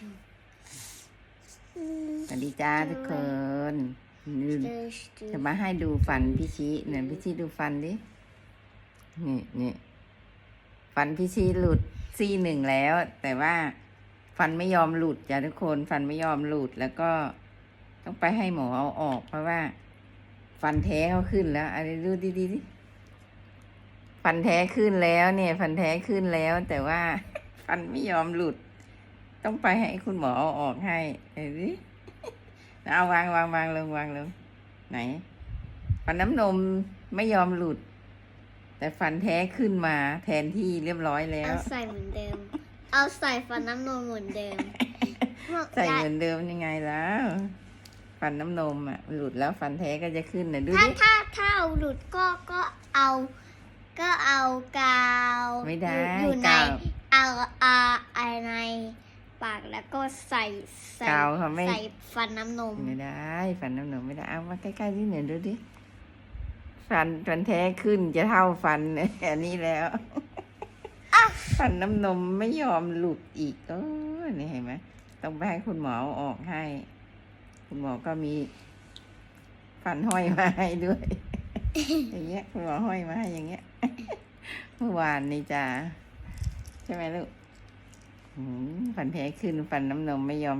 สวัสดีจ้าทุกคนจะมาให้ดูฟันพี่ชี้เนี่ยพี่ชี้ดูฟันดิ นี่นี่ฟันพี่ชี้หลุดซี่หนึ่งแล้ว แต่ว่าฟันไม่ยอมหลุดจ้ะทุกคน ฟันไม่ยอมหลุดแล้วก็ต้องไปให้หมอเอาออกเพราะว่า ฟันแท้เขาขึ้นแล้วอะไรดูดีดีๆดิฟันแท้ขึ้นแล้วเนี่ย ฟันแท้ขึ้นแล้ว แต่ว่า ฟันไม่ยอมหลุด ต้องไปให้คุณหมอเอาออกให้เห็นดิเอาวางวางวางลงวางลงไหนฟันน้ำนมไม่ยอมหลุด แต่ฟันแท้ขึ้นมาแทนที่เรียบร้อยแล้ว เอาใส่เหมือนเดิม เอาใส่ฟันน้ำนมเหมือนเดิม ใส่เหมือนเดิมยังไงแล้ว ฟันน้ำนมอะ หลุดแล้วฟันแท้ก็จะขึ้นนะดูถ้าดิถ้าถ้าเอาหลุดก็ก็เอา ก็เอากาวไม่ได้อยู่ในกาว เอาอาไอใน ปากแล้วก็ใส่ใส่กาวเขาไม่ ใส่ฟันน้ำนม ไม่ได้ ฟันน้ำนมไม่ได้เอามาใกล้ๆที่เหนือดูดิฟันฟันแท้ขึ้นจะเท่าฟัน อันนี้แล้วฟันน้ำนมไม่ยอมหลุดอีกโอ้ยนี่เห็นไหมต้องไปให้คุณหมอเอาออกให้ คุณหมอก็มี ฟันห้อยมาให้ด้วย อย่างเงี้ยคุณหมอห้อยมาให้อย่างเงี้ย เมื่อวานนี่จ้าใช่ไหมลูกอืม ฟันแท้ขึ้นฟันน้ำนมไม่ยอม